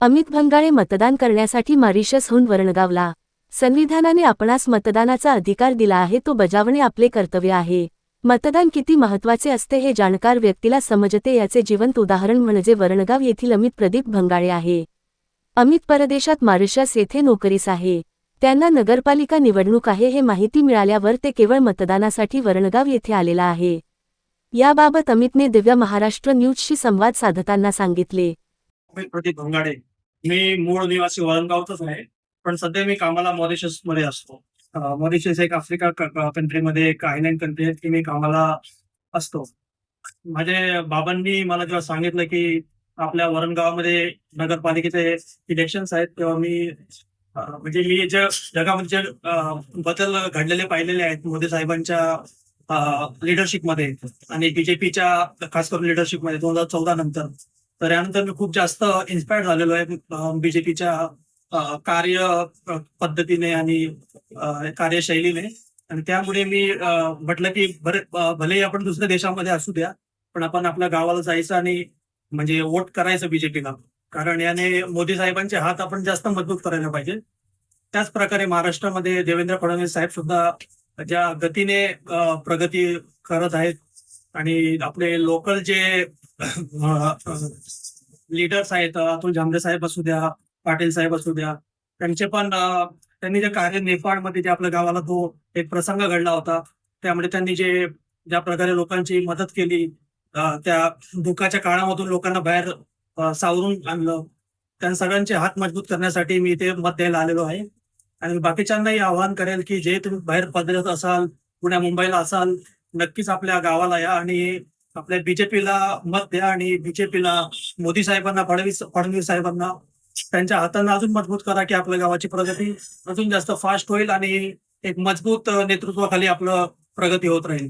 अमित भंगाळे मतदान करण्यासाठी मॉरिशसहून वरणगावला. संविधानाने आपणास मतदानाचा अधिकार दिला आहे तो बजावणे आपले कर्तव्य आहे. मतदान किती महत्त्वाचे असते हे जाणकार व्यक्तीला समजते याचे जिवंत उदाहरण म्हणजे वरणगाव येथील अमित प्रदीप भंगाळे आहे. अमित परदेशात मॉरिशस येथे नोकरीस आहे. त्यांना नगरपालिका निवडणूक आहे हे माहिती मिळाल्यावर ते केवळ मतदानासाठी वरणगाव येथे आलेला आहे. याबाबत अमितने दिव्य महाराष्ट्र न्यूजशी संवाद साधताना सांगितले. मी प्रदीप भंगाडे मी मूळ निवासी वरणगावचाच आहे. पण सध्या मी कामाला मॉरिशसमध्ये असतो मॉरिशस एक आफ्रिका कंट्रीमध्ये एक आयलँड कंट्री आहे की मी कामाला असतो. माझे बाबांनी मला जेव्हा सांगितलं की आपल्या वरणगावामध्ये नगरपालिकेचे इलेक्शन्स आहेत तेव्हा मी म्हणजे मी जे जगामध्ये जे बदल घडलेले पाहिलेले आहेत मोदी साहेबांच्या लिडरशिपमध्ये आणि बीजेपीच्या खास करून लिडरशिपमध्ये दोन हजार चौदा नंतर तर यानंतर मी खूप जास्त इन्स्पायर झालेलो आहे. बीजेपीच्या कार्य पद्धतीने आणि कार्यशैलीने. आणि त्यामुळे मी म्हटलं की बरे भलेही आपण दुसऱ्या देशामध्ये असू द्या पण आपण आपल्या गावाला जायचं आणि म्हणजे वोट करायचं बीजेपीला कारण याने मोदी साहेबांचे हात आपण जास्त मजबूत करायला पाहिजे. त्याच प्रकारे महाराष्ट्रामध्ये देवेंद्र फडणवीस साहेब सुद्धा ज्या गतीने प्रगती करत आहेत आणि आपले लोकल जे लीडर्स आहेत अतुल झांबरे साहेब असू द्या पाटील साहेब असू द्या त्यांचे पण त्यांनी जे कार्य नेपाळमध्ये जे आपल्या गावाला तो एक प्रसंग घडला होता. त्यामुळे त्यांनी जे ज्या प्रकारे लोकांची मदत केली त्या दुःखाच्या काळामधून लोकांना बाहेर सावरून आणलं. त्या सगळ्यांचे हात मजबूत करण्यासाठी मी इथे मत द्यायला आलेलो आहे. आणि बाकीच्यांनाही आवाहन करेल की जे तुम्ही बाहेर पदरत असाल पुण्या मुंबईला असाल नक्कीच आपल्या गावाला या आणि आपल्या बीजेपीला मत द्या आणि बीजेपीला मोदी साहेबांना फडणवीस फडणवीस साहेबांना त्यांच्या हातांना अजून मजबूत करा की आपल्या गावाची प्रगती अजून जास्त फास्ट होईल आणि एक मजबूत नेतृत्वाखाली आपलं प्रगती होत राहील.